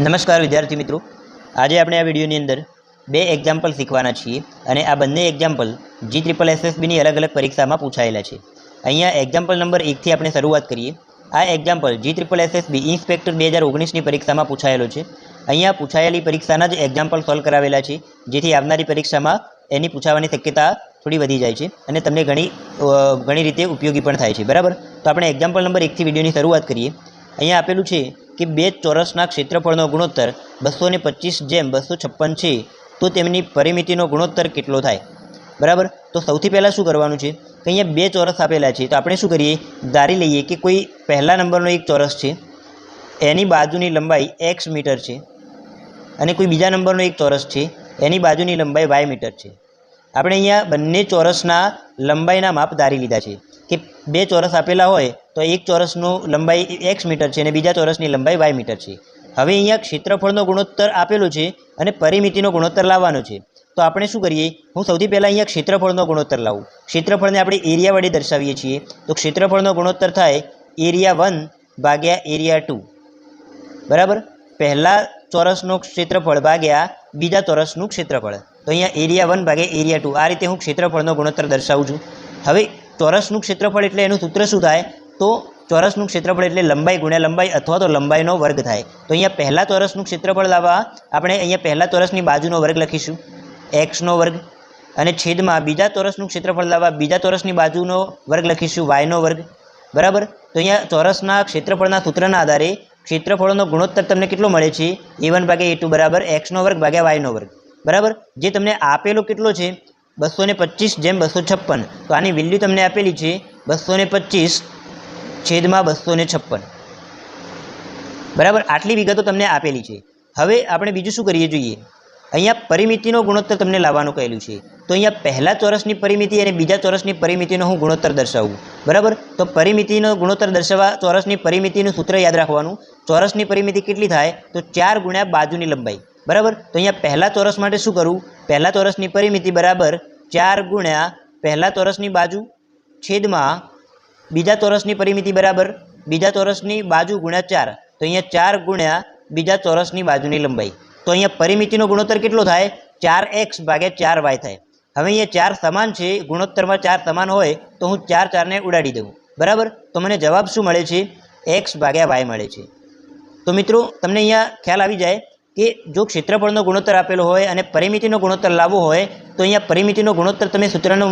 નમસ્કાર વિદ્યાર્થી મિત્રો. આજે આપણે આ વિડીયોની અંદર બે એક્ઝામ્પલ શીખવાના છીએ અને આ બંને એક્ઝામ્પલ જી ટ્રિપલ એસએસબીની અલગ અલગ પરીક્ષામાં પૂછાયેલા છે. અહીંયા એક્ઝામ્પલ નંબર એકથી આપણે શરૂઆત કરીએ. આ example G triple SSB inspector બે હજાર ઓગણીસની પરીક્ષામાં પૂછાયેલો છે. અહીંયા પૂછાયેલી પરીક્ષાના જ એક્ઝામ્પલ સોલ્વ કરાવેલા છે, જેથી આવનારી પરીક્ષામાં એની પૂછાવાની શક્યતા થોડી વધી જાય છે અને તમને ઘણી ઘણી રીતે ઉપયોગી પણ થાય છે. બરાબર? તો આપણે એક્ઝામ્પલ નંબર એકથી વિડીયોની શરૂઆત કરીએ. અહીંયા આપેલું છે કે બે ચોરસના ક્ષેત્રફળનો ગુણોત્તર બસો ને પચીસ જેમ બસો છપ્પન છે, તો તેમની પરિમિતિનો ગુણોત્તર કેટલો થાય? બરાબર? તો સૌથી પહેલાં શું કરવાનું છે? કે અહીંયા બે ચોરસ આપેલા છે, તો આપણે શું કરીએ? ધારી લઈએ કે કોઈ પહેલા નંબરનો એક ચોરસ છે, એની બાજુની લંબાઈ એક્સ મીટર છે, અને કોઈ બીજા નંબરનો એક ચોરસ છે, એની બાજુની લંબાઈ વાય મીટર છે. આપણે અહીંયા બંને ચોરસના લંબાઈના માપ ધારી લીધા છે. કે બે ચોરસ આપેલા હોય, તો એક ચોરસનું લંબાઈ એક્સ મીટર છે અને બીજા ચોરસની લંબાઈ વાય મીટર છે. હવે અહીંયા ક્ષેત્રફળનો ગુણોત્તર આપેલો છે અને પરિમિતિનો ગુણોત્તર લાવવાનો છે. તો આપણે શું કરીએ? હું સૌથી પહેલાં અહીંયા ક્ષેત્રફળનો ગુણોત્તર લાવું. ક્ષેત્રફળને આપણે એરિયા વડે દર્શાવીએ છીએ. તો ક્ષેત્રફળનો ગુણોત્તર થાય એરિયા વન ભાગ્યા એરિયા ટુ. બરાબર? પહેલાં ચોરસનું ક્ષેત્રફળ ભાગ્યા બીજા ચોરસનું ક્ષેત્રફળ. તો અહીંયા એરિયા વન ભાગ્યા એરિયા ટુ આ રીતે હું ક્ષેત્રફળનો ગુણોત્તર દર્શાવું છું. હવે ચોરસનું ક્ષેત્રફળ એટલે એનું સૂત્ર શું થાય? તો ચોરસનું ક્ષેત્રફળ એટલે લંબાઈ ગુણ્યા લંબાઈ અથવા તો લંબાઈનો વર્ગ થાય. તો અહીંયા પહેલા ચોરસનું ક્ષેત્રફળ લાવવા આપણે અહીંયા પહેલા ચોરસની બાજુનો વર્ગ લખીશું. એક્સનો વર્ગ અને છેદમાં બીજા ચોરસનું ક્ષેત્રફળ લાવવા બીજા ચોરસની બાજુનો વર્ગ લખીશું. વાયનો વર્ગ. બરાબર? તો અહીંયા ચોરસના ક્ષેત્રફળના સૂત્રના આધારે ક્ષેત્રફળનો ગુણોત્તર તમને કેટલો મળે છે? એ વન ભાગે એ ટુ બરાબર. એક્સનો વર્ગ ભાગ્યા વાયનો વર્ગ. બરાબર? જે તમને આપેલો કેટલો છે? બસો ને પચીસ જેમ બસો છપ્પન તો આની વેલ્યુ તમને આપેલી છે બસો ને પચીસ છેદમાં બસો ને છપ્પન. બરાબર? આટલી વિગતો તમને આપેલી છે. હવે આપણે બીજું શું કરીએ જોઈએ? અહીંયા પરિમિતિનો ગુણોત્તર તમને લાવવાનું કહેલું છે. તો અહીંયા પહેલા ચોરસની પરિમિતિ અને બીજા ચોરસની પરિમિતિનો હું ગુણોત્તર દર્શાવું. બરાબર? તો પરિમિતિનો ગુણોત્તર દર્શાવવા ચોરસની પરિમિતિનું સૂત્ર યાદ રાખવાનું. ચોરસની પરિમિતિ કેટલી થાય? તો ચાર ગુણ્યા બાજુની લંબાઈ. બરાબર? તો અહીંયા પહેલા ચોરસ માટે શું કરવું પહેલા ચોરસની પરિમિતિ બરાબર ચાર ગુણ્યા પહેલા ચોરસની બાજુ છેદમાં બીજા ચોરસની પરિમિતિ બરાબર બીજા ચોરસની બાજુ ગુણ્યા ચાર. તો અહીંયા ચાર ગુણ્યા બીજા ચોરસની બાજુની લંબાઈ. તો અહીંયા પરિમિતિનો ગુણોત્તર કેટલો થાય? ચાર એક્સ ભાગ્યા ચાર વાય થાય. હવે અહીંયા ચાર સમાન છે, ગુણોત્તરમાં ચાર સમાન હોય, તો હું ચાર ચારને ઉડાડી દઉં. બરાબર? તો મને જવાબ શું મળે છે? એક્સ ભાગ્યા વાય મળે છે. તો મિત્રો, તમને અહીંયા ખ્યાલ આવી જાય કે જો ક્ષેત્રફળનો ગુણોત્તર આપેલો હોય અને પરિમિતિનો ગુણોત્તર લાવવો હોય, તો અહીંયા પરિમિતિનો ગુણોત્તર તમે સૂત્રનો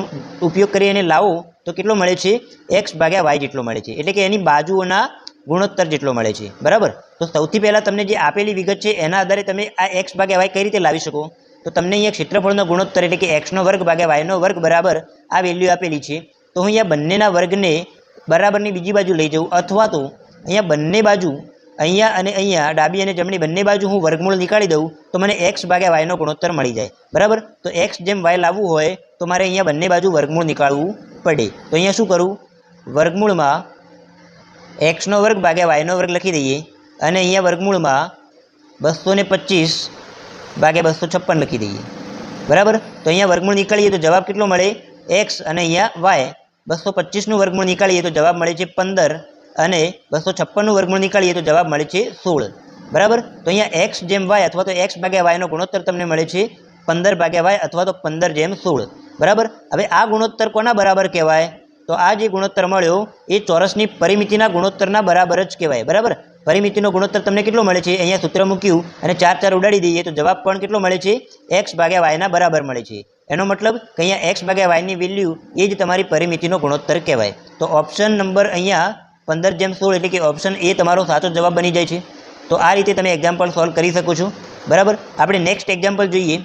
ઉપયોગ કરી અને લાવો, તો કેટલો મળે છે? એક્સ ભાગ્યા વાય જેટલો મળે છે. એટલે કે એની બાજુઓના ગુણોત્તર જેટલો મળે છે. બરાબર? તો સૌથી પહેલાં તમને જે આપેલી વિગત છે, એના આધારે તમે આ એક્સ ભાગ્યા વાય કઈ રીતે લાવી શકો? તો તમને અહીંયા ક્ષેત્રફળનો ગુણોત્તર એટલે કે એક્સનો વર્ગ ભાગ્યા વાયનો વર્ગ બરાબર આ વેલ્યુ આપેલી છે. તો હું અહીંયા બંનેના વર્ગને બરાબરની બીજી બાજુ લઈ જાઉં અથવા તો અહીંયા બંને બાજુ અહીંયા અને અહીંયા ડાબી અને જમણી બંને બાજુ હું વર્ગમૂળ નીકાળી દઉં, તો મને એક્સ ભાગ્યા વાયનો ગુણોત્તર મળી જાય. બરાબર? તો એક્સ જેમ વાય લાવવું હોય, તો મારે અહીંયા બંને બાજુ વર્ગમૂળ નીકાળવું પડે. તો અહીંયા શું કરું? વર્ગમૂળમાં એક્સનો વર્ગ ભાગ્યા વાયનો વર્ગ લખી દઈએ અને અહીંયા વર્ગમૂળમાં બસો ને પચીસ ભાગ્યા બસો છપ્પન લખી દઈએ. બરાબર? તો અહીંયા વર્ગમૂળ નીકાળીએ તો જવાબ કેટલો મળે? એક્સ અને અહીંયા વાય બસો પચીસનું વર્ગમૂળ નીકાળીએ તો જવાબ મળે છે પંદર. અને બસો છપ્પનનું વર્ગમૂળ નીકાળીએ તો જવાબ મળે છે સોળ. બરાબર? તો અહીંયા એક્સ જેમ વાય અથવા તો એક્સ ભાગ્યા વાયનો ગુણોત્તર તમને મળે છે પંદર ભાગ્યા વાય અથવા તો પંદર જેમ સોળ. બરાબર? હવે આ ગુણોત્તર કોના બરાબર કહેવાય? તો આ જે ગુણોત્તર મળ્યો એ ચોરસની પરિમિતિના ગુણોત્તરના બરાબર જ કહેવાય. બરાબર? પરિમિતિનો ગુણોત્તર તમને કેટલો મળે છે? અહીંયા સૂત્ર મૂક્યું અને ચાર ચાર ઉડાડી દઈએ તો જવાબ પણ કેટલો મળે છે? એક્સ ભાગ્યા વાયના બરાબર મળે છે. એનો મતલબ કે અહીંયા એક્સ ભાગ્યા વાયની વેલ્યુ એ જ તમારી પરિમિતિનો ગુણોત્તર કહેવાય. તો ઓપ્શન નંબર અહીંયા પંદર જેમ સોળ એટલે કે ઓપ્શન એ તમારો સાચો જવાબ બની જાય છે. તો આ રીતે તમે એક્ઝામ્પલ સોલ્વ કરી શકો છો. બરાબર? આપણે નેક્સ્ટ એક્ઝામ્પલ જોઈએ.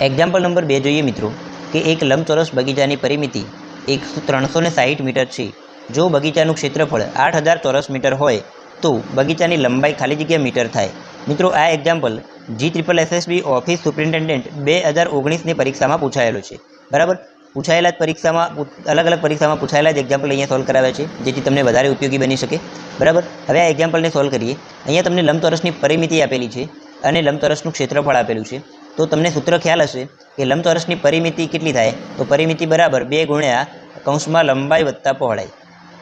એક્ઝામ્પલ નંબર બે જોઈએ મિત્રો. કે એક લંબચોરસ બગીચાની પરિમિતિ એક ત્રણસો ને સાહીઠ મીટર છે. જો બગીચાનું ક્ષેત્રફળ આઠ હજાર ચોરસ મીટર હોય, તો બગીચાની લંબાઈ ખાલી જગ્યા મીટર થાય. મિત્રો, આ example G triple SSB office superintendent બે હજાર ઓગણીસની પરીક્ષામાં પૂછાયેલો છે. બરાબર? પૂછાયેલા જ પરીક્ષામાં અલગ અલગ પરીક્ષામાં પૂછાયેલા જ એક્ઝામ્પલ અહીંયા સોલ્વ કરાવ્યા છે, જેથી તમને વધારે ઉપયોગી બની શકે. બરાબર? હવે આ એક્ઝામ્પલને સોલ્વ કરીએ. અહીંયા તમને લંબચોરસની પરિમિતિ આપેલી છે અને લંબચોરસનું ક્ષેત્રફળ આપેલું છે. તો તમને સૂત્ર ખ્યાલ હશે કે લંબચોરસની પરિમિતિ કેટલી થાય? તો પરિમિતિ બરાબર બે ગુણ્યા કૌંસમાં લંબાઈ વત્તા પહોળાઈ.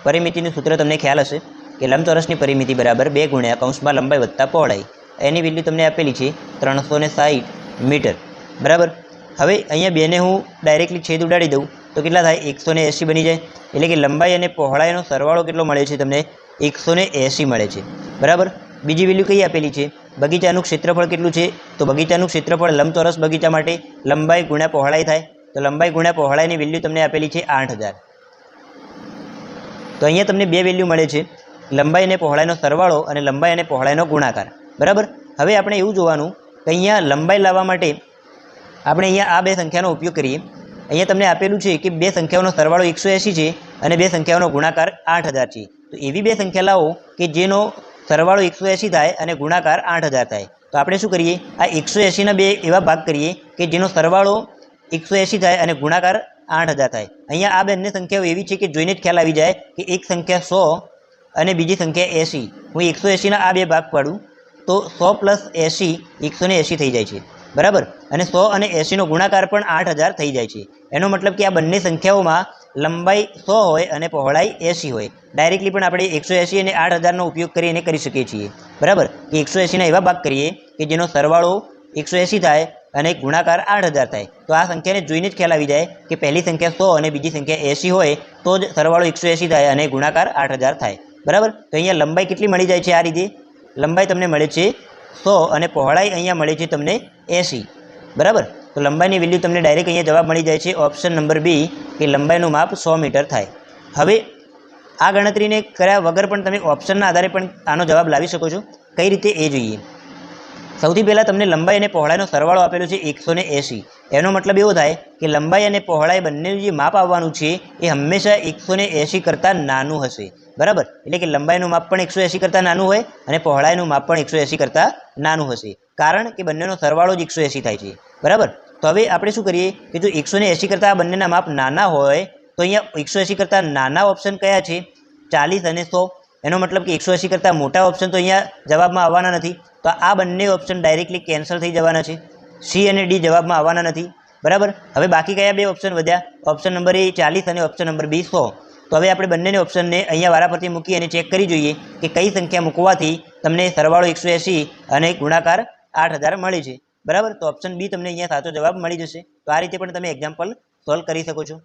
પરિમિતિનું સૂત્ર તમને ખ્યાલ હશે કે લંબચોરસની પરિમિતિ બરાબર બે ગુણ્યા કૌંસમાં લંબાઈ વત્તા પહોળાઈ. એની વેલ્યુ તમને આપેલી છે ત્રણસો ને સાહીઠ મીટર. બરાબર? હવે અહીંયા બેને હું ડાયરેક્ટલી છેદ ઉડાડી દઉં. તો કેટલા થાય? એકસો એંસી બની જાય. એટલે કે લંબાઈ અને પહોળાઈનો સરવાળો કેટલો મળે છે તમને? એકસો એંસી મળે છે. બરાબર? બીજી વેલ્યુ કઈ આપેલી છે? બગીચાનું ક્ષેત્રફળ કેટલું છે? તો બગીચાનું ક્ષેત્રફળ લંબચોરસ બગીચા માટે લંબાઈ ગુણ્યા પહોળાઈ થાય. તો લંબાઈ ગુણ્યા પહોળાઈની વેલ્યુ તમને આપેલી છે આઠ તો અહીંયા તમને બે વેલ્યુ મળે છે. લંબાઈ અને પહોળાઈનો સરવાળો અને લંબાઈ અને પહોળાઈનો ગુણાકાર. બરાબર? હવે આપણે એવું જોવાનું કે અહીંયા લંબાઈ લાવવા માટે આપણે અહીંયા આ બે સંખ્યાનો ઉપયોગ કરીએ. અહીંયા તમને આપેલું છે કે બે સંખ્યાઓનો સરવાળો એકસો છે અને બે સંખ્યાઓનો ગુણાકાર આઠ છે. તો એવી બે સંખ્યા લાવો કે જેનો સરવાળો એકસો થાય અને ગુણાકાર આઠ થાય. તો આપણે શું કરીએ? આ એકસો એંસીના બે એવા ભાગ કરીએ કે જેનો સરવાળો એકસો થાય અને ગુણાકાર આઠ થાય. અહીંયા આ બંને સંખ્યાઓ એવી છે કે જોઈને જ ખ્યાલ આવી જાય કે એક સંખ્યા સો અને બીજી સંખ્યા એંસી હું એકસો એંસીના આ બે ભાગ પાડું. તો સો પ્લસ એંસી એકસો થઈ જાય છે. બરાબર? અને સો અને એંસીનો ગુણાકાર પણ આઠ હજાર થઈ જાય છે. એનો મતલબ કે આ બંને સંખ્યાઓમાં લંબાઈ સો હોય અને પહોળાઈ એંશી હોય. ડાયરેક્ટલી પણ આપણે એકસો એંશી અને આઠ હજારનો ઉપયોગ કરીને કરી શકીએ છીએ. બરાબર? કે એકસો એંશીના એવા ભાગ કરીએ કે જેનો સરવાળો એકસો એંસી થાય અને ગુણાકાર આઠ હજાર થાય. તો આ સંખ્યાને જોઈને જ ખ્યાલ આવી જાય કે પહેલી સંખ્યા સો અને બીજી સંખ્યા એંશી હોય, તો જ સરવાળો એકસો એંસી થાય અને ગુણાકાર આઠ હજાર થાય. બરાબર? તો અહીંયા લંબાઈ કેટલી મળી જાય છે આ રીતે? લંબાઈ તમને મળે છે સો અને પહોળાઈ અહીંયા મળે છે તમને એંસી. બરાબર? તો લંબાઈની વેલ્યુ તમને ડાયરેક્ટ અહીંયા જવાબ મળી જાય છે ઓપ્શન નંબર બી કે લંબાઈનું માપ સો મીટર થાય. હવે આ ગણતરીને કર્યા વગર પણ તમે ઓપ્શનના આધારે પણ આનો જવાબ લાવી શકો છો. કઈ રીતે એ જોઈએ? સૌથી પહેલાં તમને લંબાઈ અને પહોળાઈનો સરવાળો આપેલો છે એકસો એનો મતલબ એવો થાય કે લંબાઈ અને પહોળાઈ બંનેનું જે માપ આવવાનું છે એ હંમેશા એકસો કરતાં નાનું હશે. બરાબર? એટલે કે લંબાઈનું માપ પણ એકસો એંસી કરતાં નાનું હોય અને પહોળાઈનું માપ પણ એકસો એંસી કરતાં નાનું હશે. કારણ કે બંનેનો સરવાળો જ એકસો એંસી થાય છે. બરાબર? તો હવે આપણે શું કરીએ કે જો એકસો ને એંસી કરતાં આ બંનેના માપ નાના હોય, તો અહીંયા એકસો એંસી કરતાં નાના ઓપ્શન કયા છે? ચાલીસ અને સો. એનો મતલબ કે એકસો એંસી કરતાં મોટા ઓપ્શન તો અહીંયા જવાબમાં આવવાના નથી. તો આ બંને ઓપ્શન ડાયરેક્ટલી કેન્સલ થઈ જવાના છે. સી અને ડી જવાબમાં આવવાના નથી. બરાબર? હવે બાકી કયા બે ઓપ્શન વધ્યા? ઓપ્શન નંબર એ ચાલીસ અને ઓપ્શન નંબર બી સો. તો હવે આપણે બંનેને ઓપ્શનને અહીંયા વારાફરતી મૂકી અને ચેક કરી જોઈએ કે કઈ સંખ્યા મૂકવાથી તમને સરવાળો એકસો અને ગુણાકાર આઠ મળે છે. બરાબર? તો ઓપ્શન બી તમને અહીંયા સાચો જવાબ મળી જશે. તો આ રીતે પણ તમે એક્ઝામ્પલ સોલ્વ કરી શકો છો.